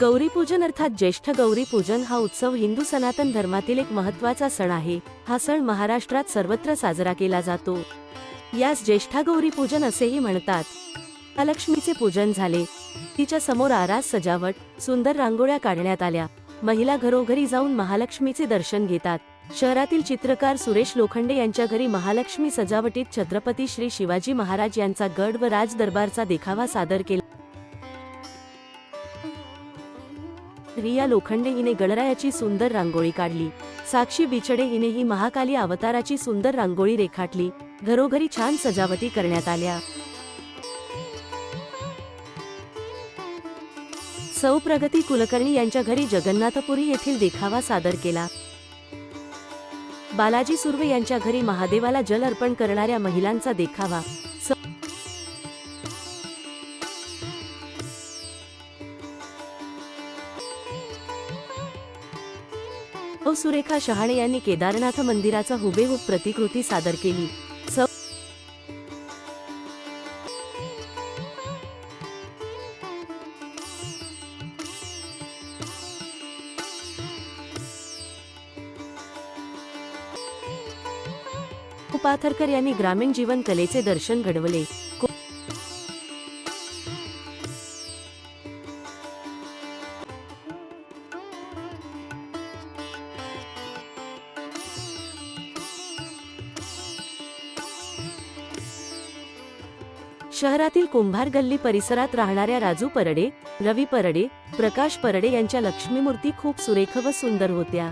गौरीपूजन अर्थात ज्येष्ठ गौरीपूजन हा उत्सव हिंदू सनातन धर्मातील एक महत्त्वाचा सण आहे. हा सण महाराष्ट्रात सर्वत्र साजरा केला जातो. यास ज्येष्ठा गौरी पूजन असेही म्हणतात. महालक्ष्मीचे पूजन झाले. तिच्या समोर आरास सजावट सुंदर रांगोळ्या काढण्यात आल्या. महिला घरोघरी जाऊन महालक्ष्मीचे दर्शन घेतात. शहरातील चित्रकार सुरेश लोखंडे यांच्या घरी महालक्ष्मी सजावटीत छत्रपती श्री शिवाजी महाराज यांचा गड व राज दरबारचा देखावा सादर केला रिया लोखंडे हिने गणरायाची सुंदर रांगोळी काढली. साक्षी बिचडे हिने ही महाकाली अवताराची सुंदर रांगोळी रेखाटली. घरोघरी छान सजावटी करण्यात आल्या. सौ प्रगती कुलकर्णी यांच्या घरी जगन्नाथपुरी येथील देखावा सादर केला. बालाजी सुर्वे यांच्या घरी महादेवाला जल अर्पण करणाऱ्या महिलांचा देखावा. सौ सुरेखा शहाणे यांनी केदारनाथ मंदिराचा हुबेहूब प्रतिकृती सादर केली. सौ पाथरकर यांनी ग्रामीण जीवन कलेचे दर्शन घडवले. शहरातील कुंभार गल्ली परिसरात राहणाऱ्या राजू परडे रवी परडे प्रकाश परडे यांच्या लक्ष्मीमूर्ती खूप सुरेख व सुंदर होत्या.